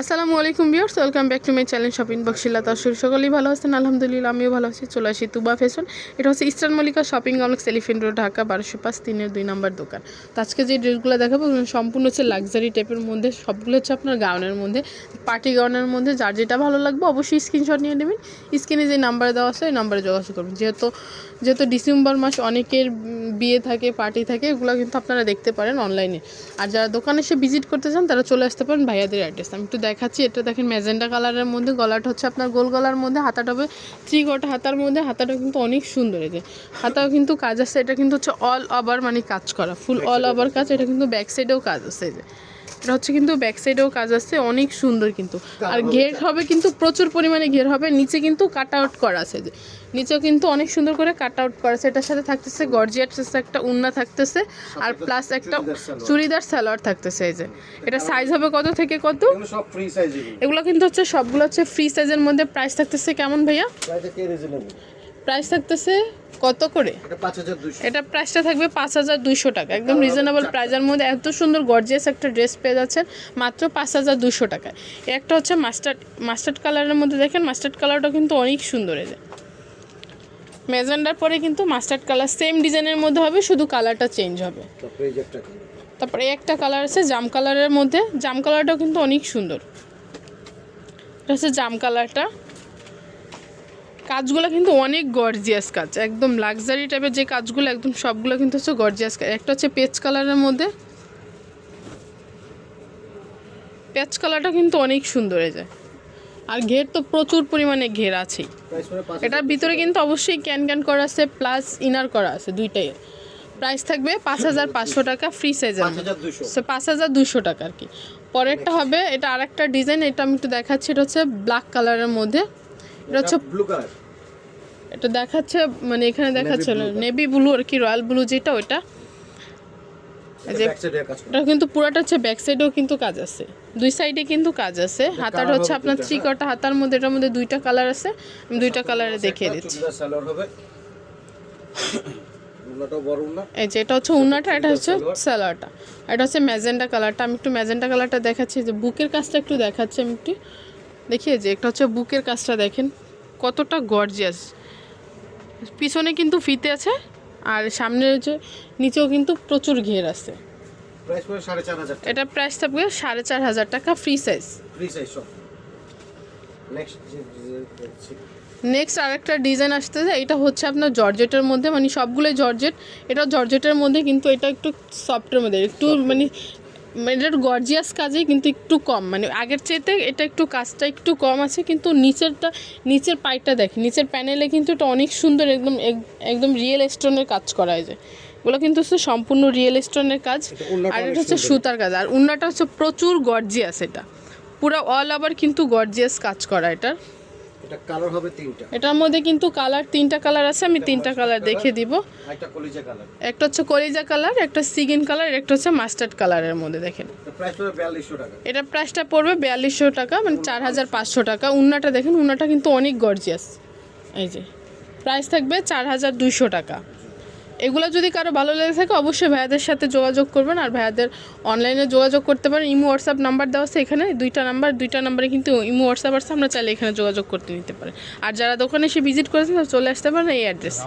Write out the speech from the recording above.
আসসালামু আলাইকুম বিয়ার্স welcome back to my channel shopping বক্সিলা তসুর সকলেই ভালো আছেন? আলহামদুলিল্লাহ, আমিও ভালো আছি। চলে আসি তুবা ফ্যাশন। এটা হচ্ছে eastern Mallika shopping complex, elephant road, Dhaka, বারোশো পাঁচ, তিনের দুই নম্বর দোকান। তো আজকে যে ড্রেসগুলো দেখাবো সম্পূর্ণ হচ্ছে লাক্সারি টাইপের মধ্যে, সবগুলো হচ্ছে আপনার গাউনের মধ্যে পার্টি গাউনের মধ্যে। যার যেটা ভালো লাগবে, অবশ্যই স্ক্রিনশট নিয়ে নেবেন। স্ক্রিনে যে নাম্বার দেওয়া আছে, ওই নাম্বারে যোগাযোগ করবেন। যেহেতু যেহেতু ডিসেম্বর মাস অনেকের বিয়ে থাকে পার্টি থাকে, এগুলো কিন্তু আপনারা দেখতে পারেন অনলাইনে আর যারা দোকানে এসে ভিজিট করতে চান, তারা চলে আসতে পারেন ভাইয়াদের অ্যাড্রেস আমি একটু দেখাচ্ছি, এটা দেখেন ম্যাজেন্ডা কালারের মধ্যে, গলাটা হচ্ছে আপনার গোল গলার মধ্যে, হাতাটা হবে থ্রি গোটা হাতার মধ্যে, হাতাটা কিন্তু অনেক সুন্দর যে। হাতাও কিন্তু কাজ আছে, এটা কিন্তু হচ্ছে অল ওভার মানে কাজ করা ফুল অল ওভার কাজ, এটা কিন্তু ব্যাক সাইডেও কাজ আছে যে। এটা হচ্ছে কিন্তু ব্যাক সাইডেও কাজ আছে অনেক সুন্দর কিন্তু। আর ঘের হবে কিন্তু প্রচুর পরিমাণে ঘের হবে নিচে কিন্তু কাট আউট করা আছে যে। নিচেও কিন্তু অনেক সুন্দর করে কাট আউট করা আছে এটার সাথে থাকতেছে গর্জিয়াট একটা উন্না থাকতেছে আর প্লাস একটা চুড়িদার সালোয়ার থাকতেছে এই যে। এটা সাইজ হবে কত থেকে কত? এগুলো কিন্তু হচ্ছে সবগুলো হচ্ছে ফ্রি সাইজের মধ্যে প্রাইস থাকতেছে কেমন ভাইয়া? প্রাইস থাকতেছে কত করে? এটা প্রাইসটা থাকবে পাঁচ হাজার দুইশো টাকা। একদম রিজনেবল প্রাইজের মধ্যে এত সুন্দর গর্জিয়াস একটা ড্রেস পেয়ে যাচ্ছেন মাত্র পাঁচ হাজার দুশো টাকায়। এ একটা হচ্ছে মাস্টার্ড মাস্টার্ড কালারের মধ্যে দেখেন মাস্টার্ড কালারটা কিন্তু অনেক সুন্দর এদের মেজেন্ডার পরে কিন্তু মাস্টার্ড কালার সেম ডিজাইনের মধ্যে হবে শুধু কালারটা চেঞ্জ হবে। তারপরে একটা কালার আছে জাম কালারের মধ্যে। জাম কালারটাও কিন্তু অনেক সুন্দর। এটা হচ্ছে জাম কালারটা কাজগুলো কিন্তু অনেক গর্জিয়াস কাজ একদম লাক্সারি টাইপের যে কাজগুলো একদম সবগুলো কিন্তু হচ্ছে গর্জিয়াস কাজ। একটা হচ্ছে পেচ কালারের মধ্যে। পেচ কালারটা কিন্তু অনেক সুন্দর হয়ে যায়। আর ঘের তো প্রচুর পরিমাণে ঘের আছেই। এটার ভিতরে কিন্তু অবশ্যই ক্যান ক্যান করা আছে প্লাস ইনার করা আছে দুইটাই। প্রাইস থাকবে পাঁচ হাজার পাঁচশো টাকা ফ্রি সাইজের সে পাঁচ হাজার দুশো টাকা আর কি। পরেরটা হবে এটা আরেকটা ডিজাইন এটা আমি একটু দেখাচ্ছি এটা হচ্ছে ব্ল্যাক কালারের মধ্যে। এটা হচ্ছে ব্লু কালার এটা দেখাচ্ছে মানে এখানে দেখাচ্ছে নেভি ব্লু আর কি রয়্যাল ব্লু যেটা এটা কিন্তু পুরাটা হচ্ছে ব্যাক সাইডেও কিন্তু কাজ আছে। দুই সাইডে কিন্তু কাজ আছে। হাতাটা হচ্ছে আপনার থ্রি কটা হাতার মধ্যে এটার মধ্যে দুইটা কালার আছে। আমি দুইটা কালারে দেখিয়ে দিচ্ছি। এই যে এটা হচ্ছে উন্নাটা এটা হচ্ছে স্যালাডটা এটা হচ্ছে ম্যাজেন্ডা কালারটা আমি একটু ম্যাজেন্ডা কালারটা দেখাচ্ছি। যে বুকের কাজটা একটু দেখাচ্ছি আমি একটু। দেখিয়ে যে একটা হচ্ছে বুকের কাজটা দেখেন কতটা গর্জিয়াস পিছনে কিন্তু ফিতে আছে আর সামনে যে নিচেও কিন্তু প্রচুর ঘের আছে। এটা প্রাইস থাকবে সাড়ে চার হাজার টাকা free size free size next আরেকটা ডিজাইন আসতেছে এটা হচ্ছে আপনার জর্জেটের মধ্যে মানে সবগুলোই জর্জেট এটা জর্জেটের মধ্যে কিন্তু এটা একটু সফটের মধ্যে একটু মানে এটার গর্জিয়াস কাজে কিন্তু একটু কম। মানে আগের চেয়েতে এটা একটু কাজটা একটু কম আছে কিন্তু নিচেরটা নিচের পাইপটা দেখেন নিচের প্যানেলে কিন্তু এটা অনেক সুন্দর একদম এক- একদম রিয়েল স্টোনের কাজ করা হয় যে এগুলো কিন্তু হচ্ছে সম্পূর্ণ রিয়েল স্টোনের কাজ। আর এটা হচ্ছে সুতার কাজ। আর উন্নাটা হচ্ছে প্রচুর গর্জিয়াস এটা। পুরো অল আবার কিন্তু গর্জিয়াস কাজ করা এটার এটা কালার হবে তিনটা। এটার মধ্যে কিন্তু কালার তিনটা কালার আছে আমি তিনটা কালার দেখিয়ে দিব। একটা কলিজা কালার। একটা হচ্ছে কলিজা কালার একটা সিগিন কালার একটা হচ্ছে মাস্টার্ড কালারের মধ্যে দেখেন। এটা প্রাইসটা পড়বে বিয়াল্লিশশো টাকা। মানে চার হাজার পাঁচশো টাকা। উন্নাটা দেখেন উন্নাটা কিন্তু অনেক গর্জিয়াস এই যে প্রাইস থাকবে চার হাজার দুইশো টাকা। এগুলো যদি কারও ভালো লেগে থাকে, অবশ্যই ভাইয়াদের সাথে যোগাযোগ করবেন আর ভাইয়াদের অনলাইনে যোগাযোগ করতে পারেন। ইমো হোয়াটসঅ্যাপ নাম্বার দেওয়া আছে এখানে। দুইটা নাম্বার দুইটা নাম্বারে কিন্তু ইমো হোয়াটসঅ্যাপ আছে, আমরা চাইলে এখানে যোগাযোগ করতে নিতে পারেন আর যারা দোকানে এসে ভিজিট করেছেন, তারা চলে আসতে পারেন এই অ্যাড্রেস